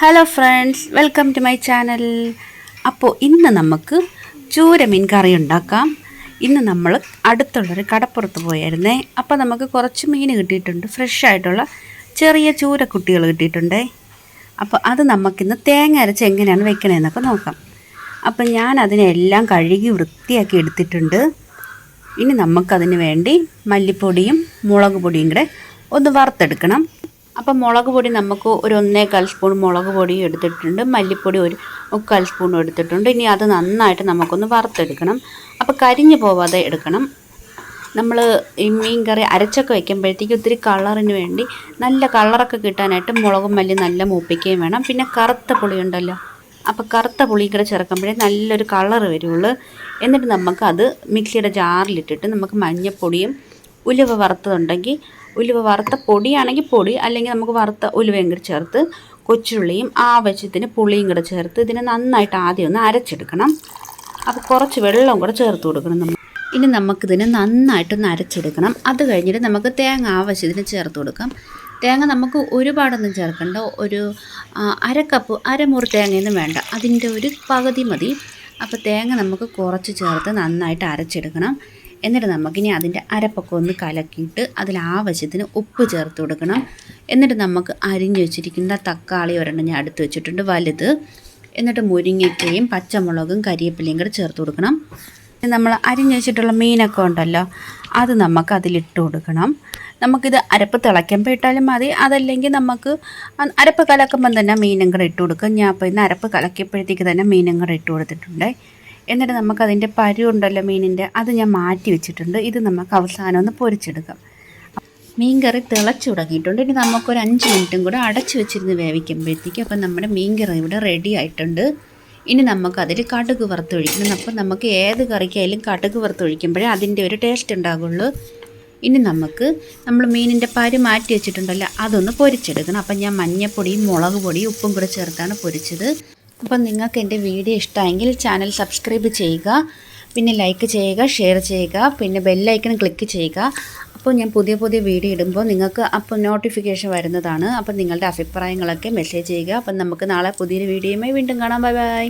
Hello friends welcome to my channel അപ്പോൾ ഇന്ന് നമുക്ക് ചൂര മീൻ കറി ഉണ്ടാക്കാം. ഇന്ന് നമ്മൾ അടുത്തുള്ളൊരു കടപ്പുറത്ത് പോയായിരുന്നേ. അപ്പോൾ നമുക്ക് കുറച്ച് മീൻ കിട്ടിയിട്ടുണ്ട്. ഫ്രഷ് ആയിട്ടുള്ള ചെറിയ ചൂരക്കുട്ടികൾ കിട്ടിയിട്ടുണ്ടേ. അപ്പോൾ അത് നമുക്കിന്ന് തേങ്ങ അരച്ച് എങ്ങനെയാണ് വെക്കണതെന്നൊക്കെ നോക്കാം. അപ്പോൾ ഞാൻ അതിനെല്ലാം കഴുകി വൃത്തിയാക്കി എടുത്തിട്ടുണ്ട്. ഇനി നമുക്കതിന് വേണ്ടി മല്ലിപ്പൊടിയും മുളക് പൊടിയും കൂടെ ഒന്ന് വറുത്തെടുക്കണം. അപ്പം മുളക് പൊടി നമുക്ക് ഒരു ഒന്നേകാൽ സ്പൂൺ മുളക് പൊടി എടുത്തിട്ടുണ്ട്. മല്ലിപ്പൊടി ഒരു മുക്കാൽ സ്പൂൺ എടുത്തിട്ടുണ്ട്. ഇനി അത് നന്നായിട്ട് നമുക്കൊന്ന് വറുത്തെടുക്കണം. അപ്പോൾ കരിഞ്ഞു പോവാതെ എടുക്കണം. നമ്മൾ ഈ മീൻ കറി അരച്ചൊക്കെ വയ്ക്കുമ്പോഴത്തേക്ക് ഒത്തിരി കളറിന് വേണ്ടി നല്ല കളറൊക്കെ കിട്ടാനായിട്ട് മുളകും മല്ലി നല്ല മൂപ്പിക്കുകയും വേണം. പിന്നെ കറുത്ത പുളി ഉണ്ടല്ലോ. അപ്പോൾ കറുത്ത പുളി കൂടെ ചേർക്കുമ്പോഴേ നല്ലൊരു കളർ വരുള്ളൂ. എന്നിട്ട് നമുക്ക് അത് മിക്സിയുടെ ജാറിലിട്ടിട്ട് നമുക്ക് മഞ്ഞൾപ്പൊടിയും ഉലുവ വറുത്തതുണ്ടെങ്കിൽ ഉലുവ വറുത്ത പൊടിയാണെങ്കിൽ പൊടി അല്ലെങ്കിൽ നമുക്ക് വറുത്ത ഉലുവയും കൂടി ചേർത്ത് കൊച്ചുള്ളിയും ആവശ്യത്തിന് പുളിയും കൂടെ ചേർത്ത് ഇതിനെ നന്നായിട്ട് ആദ്യം ഒന്ന് അരച്ചെടുക്കണം. അപ്പോൾ കുറച്ച് വെള്ളം കൂടെ ചേർത്ത് കൊടുക്കണം നമ്മൾ. ഇനി നമുക്കിതിനെ നന്നായിട്ടൊന്ന് അരച്ചെടുക്കണം. അത് കഴിഞ്ഞിട്ട് നമുക്ക് തേങ്ങ ആവശ്യത്തിന് ചേർത്ത് കൊടുക്കാം. തേങ്ങ നമുക്ക് ഒരുപാടൊന്നും ചേർക്കണ്ട. ഒരു അര കപ്പ് അരമുറി തേങ്ങയൊന്നും വേണ്ട. അതിന്റെ ഒരു പകുതി മതി. അപ്പോൾ തേങ്ങ നമുക്ക് കുറച്ച് ചേർത്ത് നന്നായിട്ട് അരച്ചെടുക്കണം. എന്നിട്ട് നമുക്കിനി അതിന്റെ അരപ്പൊക്കെ ഒന്ന് കലക്കിയിട്ട് അതിൽ ആവശ്യത്തിന് ഉപ്പ് ചേർത്ത് കൊടുക്കണം. എന്നിട്ട് നമുക്ക് അരിഞ്ഞു വെച്ചിരിക്കുന്ന തക്കാളി ഒരെണ്ണം ഞാൻ അടുത്ത് വെച്ചിട്ടുണ്ട് വലുത്. എന്നിട്ട് മുരിങ്ങയ്ക്കയും പച്ചമുളകും കരിയേപ്പിലയും കൂടെ ചേർത്ത് കൊടുക്കണം. നമ്മൾ അരിഞ്ഞു വെച്ചിട്ടുള്ള മീനൊക്കെ ഉണ്ടല്ലോ അത് നമുക്ക് അതിലിട്ട് കൊടുക്കണം. നമുക്കിത് അരപ്പ് തിളയ്ക്കുമ്പോൾ ഇട്ടാലും മതി. അതല്ലെങ്കിൽ നമുക്ക് അരപ്പ് കലക്കുമ്പം തന്നെ മീനും കൂടെ ഇട്ട് കൊടുക്കും. ഞാൻ അപ്പോൾ ഇന്ന് അരപ്പ് കലക്കിയപ്പോഴത്തേക്ക് തന്നെ മീനും കൂടെ ഇട്ട് കൊടുത്തിട്ടുണ്ട്. എന്നിട്ട് നമുക്ക് അതിന്റെ പരു ഉണ്ടല്ലോ മീനിന്റെ. അത് ഞാൻ മാറ്റി വെച്ചിട്ടുണ്ട്. ഇത് നമുക്ക് അവസാനം ഒന്ന് പൊരിച്ചെടുക്കാം. മീൻ കറി തിളച്ച് തുടങ്ങിയിട്ടുണ്ട്. ഇനി നമുക്കൊരു അഞ്ച് മിനിറ്റും കൂടെ അടച്ചു വെച്ചിരുന്ന് വേവിക്കുമ്പോഴത്തേക്കും അപ്പം നമ്മുടെ മീൻ കറി ഇവിടെ റെഡി ആയിട്ടുണ്ട്. ഇനി നമുക്ക് അതിൽ കടുക് വറുത്തൊഴിക്കണം അപ്പം നമുക്ക് ഏത് കറിക്കായാലും കടുക് വറുത്തൊഴിക്കുമ്പോഴേ അതിന്റെ ഒരു ടേസ്റ്റ് ഉണ്ടാകുള്ളൂ. ഇനി നമുക്ക് നമ്മൾ മീനിന്റെ പരി മാറ്റി വെച്ചിട്ടുണ്ടല്ലോ അതൊന്ന് പൊരിച്ചെടുക്കണം. അപ്പം ഞാൻ മഞ്ഞപ്പൊടിയും മുളക് പൊടിയും ഉപ്പും കൂടെ ചേർത്താണ് പൊരിച്ചത്. അപ്പം നിങ്ങൾക്ക് എന്റെ വീഡിയോ ഇഷ്ടമായെങ്കിൽ ചാനൽ സബ്സ്ക്രൈബ് ചെയ്യുക പിന്നെ ലൈക്ക് ചെയ്യുക ഷെയർ ചെയ്യുക പിന്നെ ബെല്ലൈക്കൺ ക്ലിക്ക് ചെയ്യുക. അപ്പോൾ ഞാൻ പുതിയ പുതിയ വീഡിയോ ഇടുമ്പോൾ നിങ്ങൾക്ക് അപ്പോൾ നോട്ടിഫിക്കേഷൻ വരുന്നതാണ്. അപ്പം നിങ്ങളുടെ അഭിപ്രായങ്ങളൊക്കെ മെസ്സേജ് ചെയ്യുക. അപ്പം നമുക്ക് നാളെ പുതിയൊരു വീഡിയോയുമായി വീണ്ടും കാണാം. Bye bye